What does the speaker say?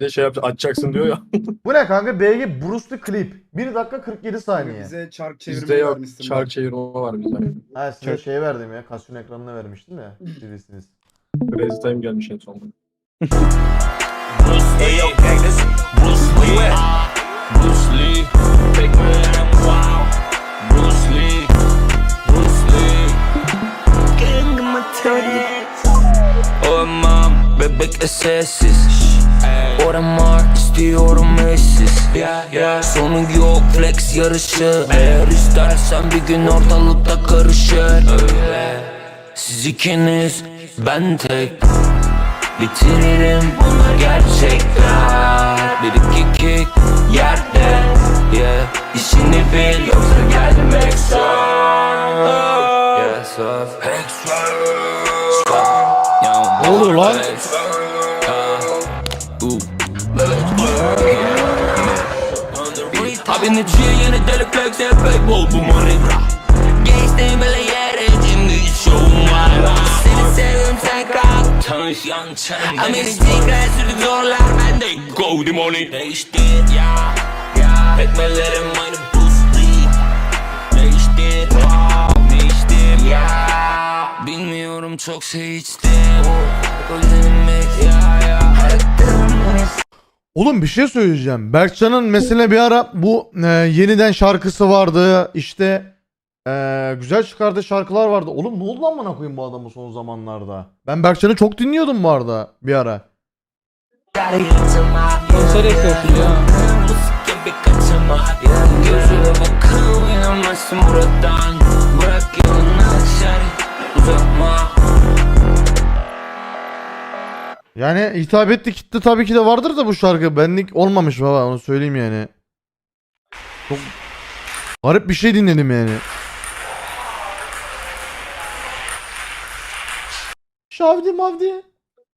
De şey yap açacaksın diyor ya. Bu ne kanka? BG Bruce Lee klip. 1 dakika 47 saniye. Bize çark Bizde çevirmeyi yok. vermişsin. Çark çevirme var bizde. Ha size Çok- şey verdim ya. Kasyon ekranına vermiştim ya. Bilirsiniz. Crazy Time gelmiş en sonunda. Bruce Lee, Bruce Lee, Bruce Lee, take me and wow. Bruce Lee, Bruce Lee. Olmam bebek sessiz Oramar istiyorum eşsiz. Sonu yok flex yarışı. Eğer istersen bir gün ortalıkta karışır. Öyle Siz ikiniz ben tek. Bitiririm bunu gerçekten. Bir iki kick yerde. Yeah. İşini bil yoksa gelmek zor. Yeah surf Ne oluyor lan? Abiniciye yeni deli flex hep bol bu manevra Gençliğin bile yere şimdi şovum var Seni seviyorum sen kal Tanış yan çen Amerika'ya sürdük zorlar bende Go the money. Değişti ya ya Tekmelerim aynı Bruce Lee Değişti wow Değiştim ya Bilmiyorum çok şey içtim Oğlum bir şey söyleyeceğim. Berkcan'ın mesela bir ara bu e, yeniden şarkısı vardı. İşte e, güzel çıkardığı şarkılar vardı. Oğlum ne oldu lan bana koyayım bu adamı son zamanlarda? Ben Berkcan'ı çok dinliyordum bu arada bir ara. Konser yapıyorsun ya. Yani hitap etti kitle tabii ki de vardır da bu şarkı. Benlik olmamış baba onu söyleyeyim yani. Çok garip bir şey dinledim yani. Şavdi mavdi.